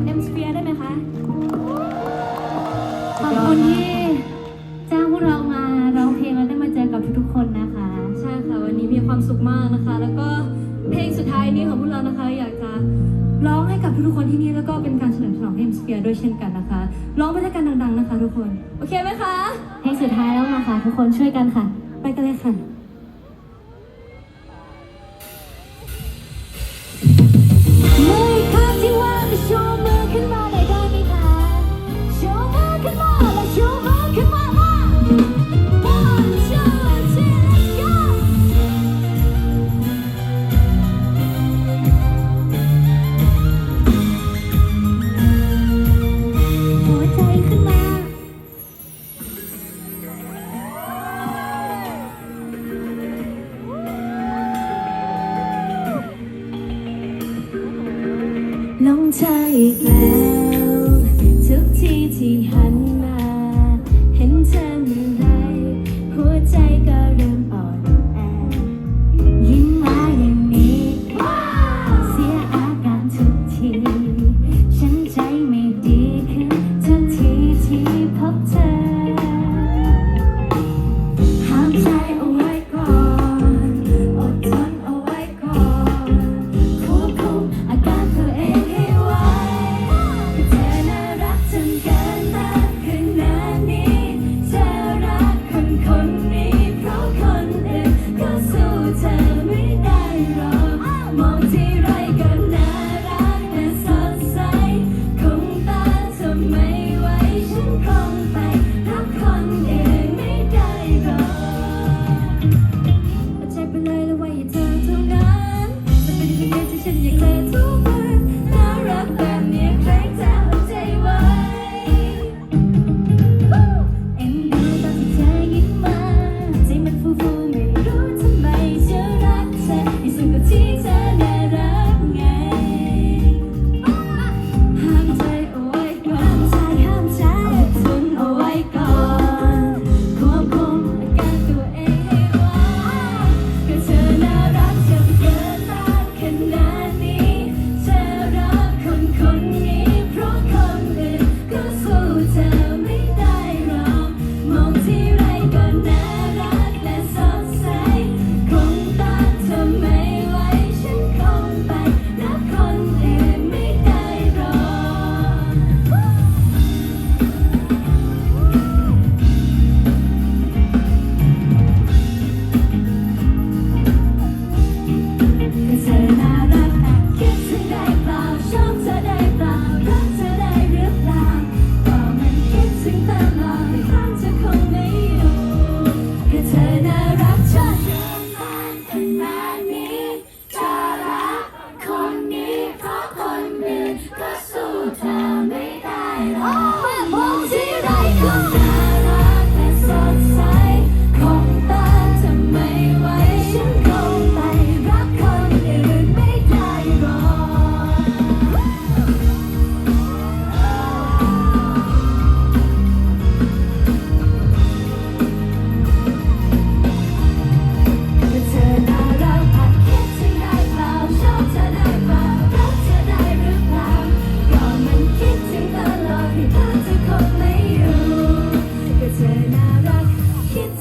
กับ M Sphere ได้ไหมคะ ขอบคุณที่จ้างพวกเรามาร้องเพลงแล้วได้มาเจอกับทุกๆคนนะคะ ใช่ค่ะ วันนี้มีความสุขมากนะคะ แล้วก็เพลงสุดท้ายนี้ของพวกเรานะคะ อยากจะร้องให้กับทุกๆคนที่นี่แล้วก็เป็นการเฉลิมฉลอง M Sphere ด้วยเช่นกันนะคะ ร้องไปด้วยกันดัง ๆนะคะ ทุกคน โอเคไหมคะ เพลงสุดท้ายแล้วมาค่ะทุกคนช่วยกันค่ะ ไปกันเลยค่ะ ใช่แล้ว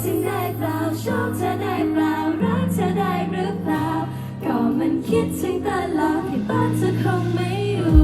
ริงได้เปล่าชอบเธอได้เปล่ารักเธอได้หรือเปล่า ก็มันคิดถึงตลอดที่บ้านเธอคงไม่อยู่